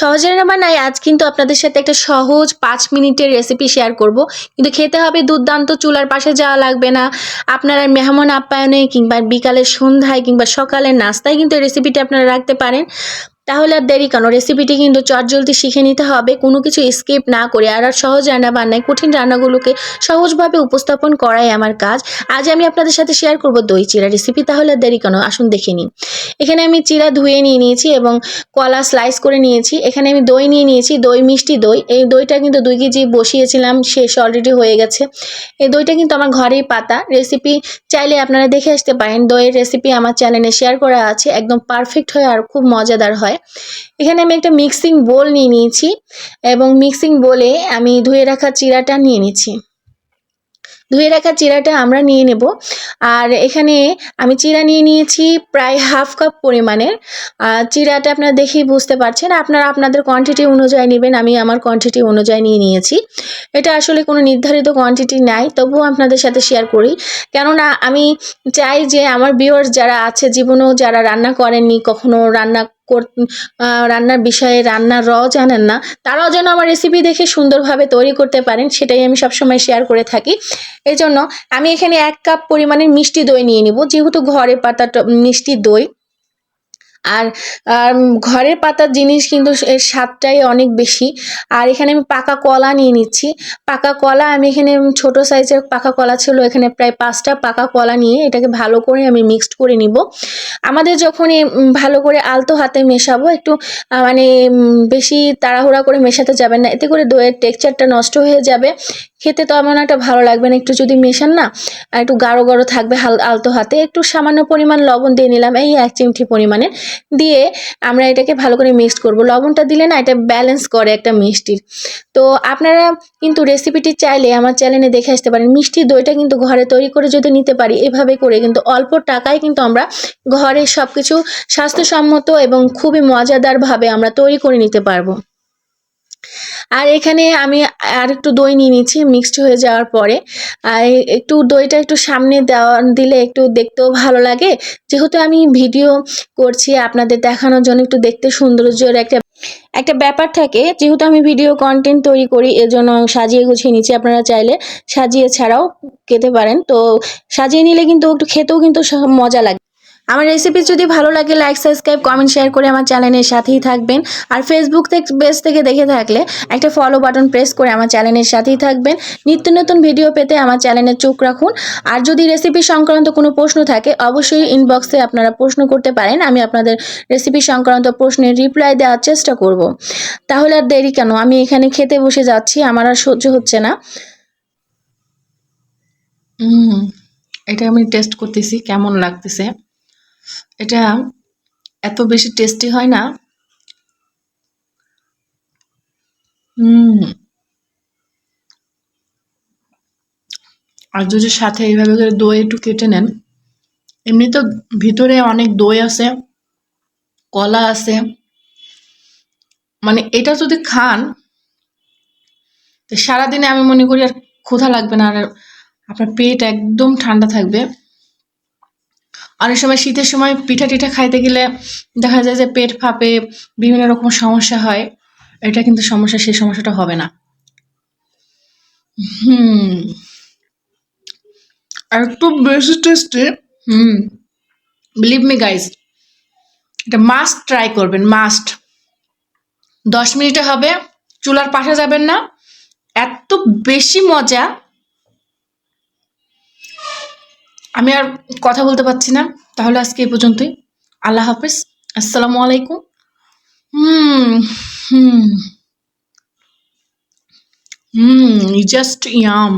সহজে নাই আজ কিন্তু আপনাদের সাথে একটা সহজ পাঁচ মিনিটের রেসিপি শেয়ার করব। কিন্তু খেতে হবে দুর্দান্ত, চুলার পাশে যাওয়া লাগবে না। আপনারা মেহমান আপ্যায়নে কিংবা বিকালে সন্ধ্যায় কিংবা সকালের নাস্তায় কিন্তু এই রেসিপিটি আপনারা রাখতে পারেন। তাহলে আর দেরি কেন? রেসিপিটি কিন্তু চটজলদি শিখে নিতে হবে। কোনো কিছু স্কিপ না করে আর আর সহজ রান্না বান্নায় কঠিন রান্নাগুলোকে সহজভাবে উপস্থাপন করাই আমার কাজ। আজ আমি আপনাদের সাথে শেয়ার করব দই চিরা রেসিপি তাহলে আর দেরি কেন? আসুন দেখে নিই। এখানে আমি চিরা ধুয়ে নিয়ে নিয়েছি এবং কলা স্লাইস করে নিয়েছি। এখানে আমি দই নিয়ে নিয়েছি, দই মিষ্টি দই। এই দইটা কিন্তু দুই কেজি বসিয়েছিলাম, শেষ অলরেডি হয়ে গেছে। এই দইটা কিন্তু আমার ঘরেই পাতা। রেসিপি চাইলে আপনারা দেখে আসতে পারেন। দইয়ের রেসিপি আমার চ্যানেলে শেয়ার করা আছে। একদম পারফেক্ট হয় আর খুব মজাদার হয়। এখানে আমি একটা মিক্সিং বোল নিয়ে নিয়েছি এবং মিক্সিং বোলে আমি ধুয়ে রাখা চিরাটা নিয়ে নিচ্ছি। ধুয়ে রাখা চিরাটা আমরা নিয়ে নেব। আর এখানে আমি চিরা নিয়ে নিয়েছি প্রায় হাফ কাপ পরিমাণের। চিরাটা আপনারা দেখেই বুঝতে পারছেন। আপনারা আপনাদের কোয়ান্টিটি অনুযায়ী নেবেন। আমি আমার কোয়ান্টিটি অনুযায়ী নিয়ে নিয়েছি। এটা আসলে কোনো নির্ধারিত কোয়ান্টিটি নাই। তবুও আপনাদের সাথে শেয়ার করি। কেননা আমি চাই যে আমার ভিউয়ার্স যারা আছে, জীবনেও যারা রান্না করেননি, কখনো রান্না রান্নার বিষয়ে রান্নার র জানেন না। তারাও যেন আমার রেসিপি দেখে সুন্দরভাবে তৈরি করতে পারেন, সেটাই আমি সবসময় শেয়ার করে থাকি। এই জন্য আমি এখানে এক কাপ পরিমাণের মিষ্টি দই নিয়ে নিব। যেহেতু ঘরে পাতা মিষ্টি দই আর আর ঘরের পাতার জিনিস কিন্তু এর স্বাদটাই অনেক বেশি। আর এখানে আমি পাকা কলা নিয়ে নিচ্ছি। পাকা কলা আমি এখানে ছোট সাইজের পাকা কলা ছিল এখানে প্রায় পাঁচটা পাকা কলা নিয়ে এটাকে ভালো করে আমি মিক্সড করে নিব। আমাদের যখনই উম, ভালো করে আলতো হাতে মেশাবো একটু মানে বেশি তাড়াহুড়া করে মেশাতে যাবেন না। এতে করে দইয়ের টেক্সচারটা নষ্ট হয়ে যাবে। খেতে তো এমন একটা ভালো লাগবে না একটু যদি মেশান না একটু গাঢ় গাঢ় থাকবে হাল আলতো হাতে। একটু সামান্য পরিমাণ লবণ দিয়ে নিলাম এই এক চিমটি পরিমাণে দিয়ে আমরা এটাকে ভালো করে মিক্সড করব। লবণটা দিলে না এটা ব্যালেন্স করে একটা মিষ্টির তো আপনারা কিন্তু রেসিপিটি চাইলে আমার চ্যানেলে দেখে আসতে পারেন। মিষ্টি দইটা কিন্তু ঘরে তৈরি করে যদি নিতে পারি, এভাবে করে কিন্তু অল্প টাকায় কিন্তু আমরা ঘরে সব কিছু স্বাস্থ্যসম্মত এবং খুবই মজাদারভাবে আমরা তৈরি করে নিতে পারব। আর এখানে আমি আর একটু দই নিয়ে নিচ্ছি মিক্সড হয়ে যাওয়ার পরে। আর একটু দইটা একটু সামনে দেওয়া, দিলে একটু দেখতেও ভালো লাগে। যেহেতু আমি ভিডিও করছি, আপনাদের দেখানোর জন্য একটু দেখতে সৌন্দর্যের একটা একটা ব্যাপার থাকে। যেহেতু আমি ভিডিও কন্টেন্ট তৈরি করি, এজন্য সাজিয়ে গুছিয়ে নিচ্ছি আপনারা চাইলে সাজিয়ে ছাড়াও খেতে পারেন। তো সাজিয়ে নিলে কিন্তু, একটু খেতেও কিন্তু মজা লাগে। আমার রেসিপি যদি ভালো লাগে লাইক সাবস্ক্রাইব কমেন্ট শেয়ার করে আমার চ্যানেলের সাথেই থাকবেন। আর ফেসবুক থেকে পেজ থেকে দেখে থাকলে একটা ফলো বাটন প্রেস করে আমার চ্যানেলের সাথেই থাকবেন। নিত্য নতুন ভিডিও পেতে আমার চ্যানেলে চোখ রাখুন। আর যদি রেসিপি সংক্রান্ত কোনো প্রশ্ন থাকে, অবশ্যই ইনবক্সে আপনারা প্রশ্ন করতে পারেন। আমি আপনাদের রেসিপি সংক্রান্ত প্রশ্নের রিপ্লাই দেওয়ার চেষ্টা করব। তাহলে আর দেরি কেন? আমি এখানে খেতে বসে যাচ্ছি, আমার আর সহ্য হচ্ছে না। এটা আমি টেস্ট করতেছি, কেমন লাগতেছে? এটা এত বেশি টেস্টি হয় না। আর যদি সাথে এইভাবে করে দই একটু কেটে নেন, এমনি তো ভিতরে অনেক দই আছে, কলা আছে। মানে এটা যদি খান, সারাদিনে আমি মনে করি আর ক্ষুধা লাগবে না, আর আপনার পেট একদম ঠান্ডা থাকবে। অনেক সময় শীতের সময় পিঠা টিঠা খাইতে গেলে দেখা যায় যে পেট ফাঁপে, বিভিন্ন রকম সমস্যা হয়। এটা কিন্তু সমস্যা, সেই সমস্যাটা হবে না। হুম। আর একটু বেশি টেস্টি হুম। বিলিভ মি গাইজ এটা মাস্ট ট্রাই করবেন মাস্ট দশ মিনিটে হবে, চুলার পাশে যাবেন না। এত বেশি মজা আমি আর কথা বলতে পারছি না। তাহলে আজকে এই পর্যন্তই। আল্লাহ হাফিজ। আসসালামু আলাইকুম। হুম হুম হুম জাস্ট ইয়াম